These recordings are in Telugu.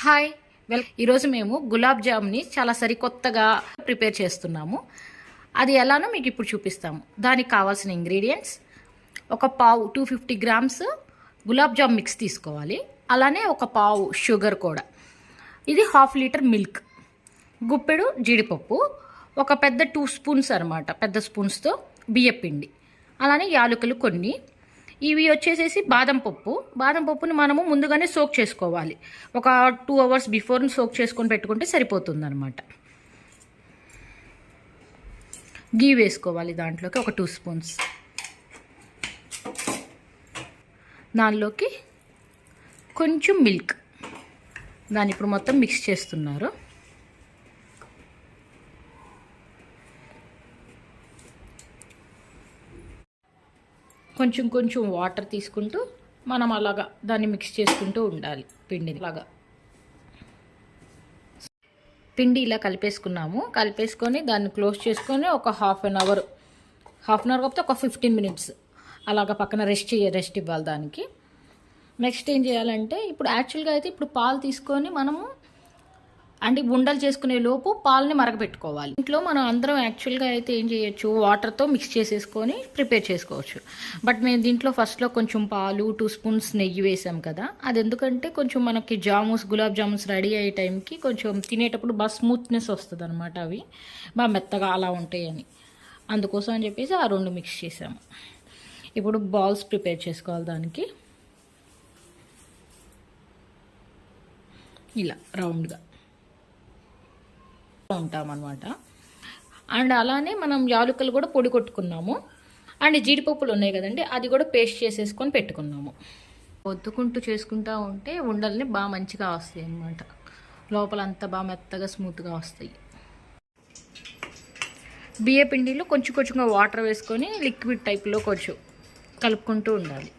హాయ్. వెల్ ఈరోజు మేము గులాబ్ జామ్ని చాలా సరికొత్తగా ప్రిపేర్ చేస్తున్నాము. అది ఎలానో మీకు ఇప్పుడు చూపిస్తాము. దానికి కావాల్సిన ఇంగ్రీడియంట్స్ ఒక పావు two fifty grams gulab jam mix తీసుకోవాలి. అలానే ఒక పావు షుగర్ కూడా. ఇది హాఫ్ లీటర్ మిల్క్ గుప్పెడు జీడిపప్పు ఒక పెద్ద టూ స్పూన్స్ అనమాట పెద్ద స్పూన్స్తో బియ్యపిండి. అలానే యాలకులు కొన్ని ఇవి వచ్చేసేసి బాదం పప్పు. బాదం పప్పుని మనము ముందుగానే సోక్ చేసుకోవాలి. ఒక టూ అవర్స్ బిఫోర్ సోక్ చేసుకొని పెట్టుకుంటే సరిపోతుందనమాట గీ వేసుకోవాలి దాంట్లోకి ఒక టూ స్పూన్స్ దానిలోకి కొంచెం మిల్క్ దాన్ని ఇప్పుడు మొత్తం మిక్స్ చేస్తున్నారు. కొంచెం కొంచెం వాటర్ తీసుకుంటూ మనం అలాగా దాన్ని మిక్స్ చేసుకుంటూ ఉండాలి పిండిని. అలాగా. పిండి ఇలా కలిపేసుకున్నాము. కలిపేసుకొని దాన్ని క్లోజ్ చేసుకొని ఒక half an hour half an hour కాకపోతే ఒక ఫిఫ్టీన్ మినిట్స్ అలాగ పక్కన రెస్ట్ చేయ రెస్ట్ ఇవ్వాలి దానికి. నెక్స్ట్ ఏం చేయాలంటే ఇప్పుడు యాక్చువల్గా అయితే ఇప్పుడు పాలు తీసుకొని మనము అంటే ఉండలు చేసుకునే లోపు పాలని మరగపెట్టుకోవాలి ఇంట్లో మనం అందరం యాక్చువల్గా అయితే ఏం చేయొచ్చు? వాటర్తో మిక్స్ చేసేసుకొని ప్రిపేర్ చేసుకోవచ్చు. బట్ మేము దీంట్లో ఫస్ట్లో కొంచెం పాలు టూ స్పూన్స్ నెయ్యి వేసాం కదా. అది ఎందుకంటే కొంచెం మనకి జాముస్ గులాబ్ జామున్స్ రెడీ అయ్యే టైంకి కొంచెం తినేటప్పుడు బాగా స్మూత్నెస్ వస్తుంది అనమాట అవి. బాగా మెత్తగా అలా ఉంటాయని. అందుకోసం అని చెప్పేసి ఆ రెండు మిక్స్ చేసాము. ఇప్పుడు బాల్స్ ప్రిపేర్ చేసుకోవాలి దానికి. ఇలా రౌండ్గా ఉంటామన్నమాట. అండ్ అలానే మనం యాలుకలు కూడా పొడి కొట్టుకున్నాము. అండ్ జీడిపప్పులు ఉన్నాయి కదండి అది కూడా పేస్ట్ చేసేసుకొని పెట్టుకున్నాము. వద్దుకుంటూ చేసుకుంటూ ఉంటే ఉండల్ని బాగా మంచిగా వస్తాయి అన్నమాట. లోపల అంతా బాగా మెత్తగా స్మూత్గా వస్తాయి. బియ్య పిండిలో కొంచెం కొంచెంగా వాటర్ వేసుకొని లిక్విడ్ టైప్లో కొంచెం కలుపుకుంటూ ఉండాలి.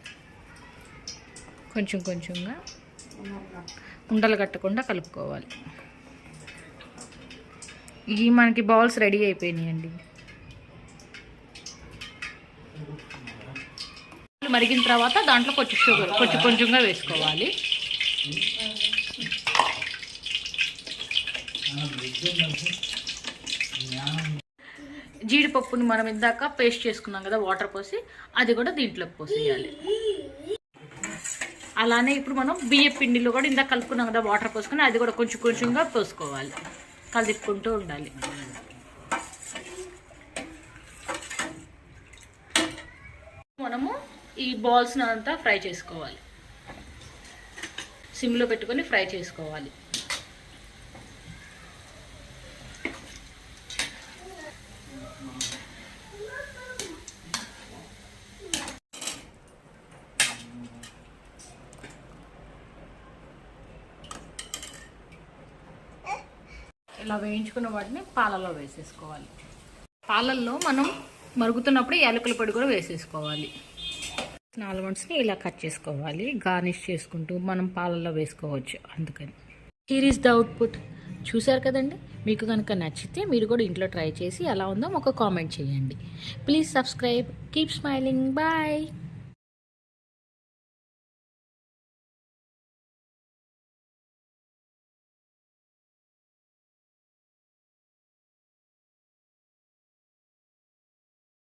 కొంచెం కొంచెంగా ఉండలు కట్టకుండా కలుపుకోవాలి. ఇవి మనకి బౌల్స్ రెడీ అయిపోయినాయండి. మరిగిన తర్వాత దాంట్లో కొంచెం షుగర్ కొంచెం కొంచెంగా వేసుకోవాలి. జీడిపప్పుని మనం ఇందాక పేస్ట్ చేసుకున్నాం కదా వాటర్ పోసి అది కూడా దీంట్లోకి పోసేయాలి. అలానే ఇప్పుడు మనం బియ్య పిండిలో కూడా ఇందాక కలుపుకున్నాం కదా వాటర్ పోసుకొని అది కూడా కొంచెం కొంచెంగా పోసుకోవాలి. కలుపుకుంటూ ఉండాలి. మనము ఈ బాల్స్ అంతా ఫ్రై చేసుకోవాలి. సిమ్లో పెట్టుకొని ఫ్రై చేసుకోవాలి. ఇలా వేయించుకున్న వాటిని పాలలో వేసేసుకోవాలి. పాలల్లో మనం మరుగుతున్నప్పుడు యాలకుల పొడి కూడా వేసేసుకోవాలి. ఆల్మండ్స్ని ఇలా కట్ చేసుకోవాలి. గార్నిష్ చేసుకుంటూ మనం పాలల్లో వేసుకోవచ్చు అందుకని. హీర్ ఈస్ ద అవుట్పుట్ చూశారు కదండి? మీకు కనుక నచ్చితే మీరు కూడా ఇంట్లో ట్రై చేసి ఎలా ఉందో ఒక కామెంట్ చేయండి. Please subscribe keep smiling bye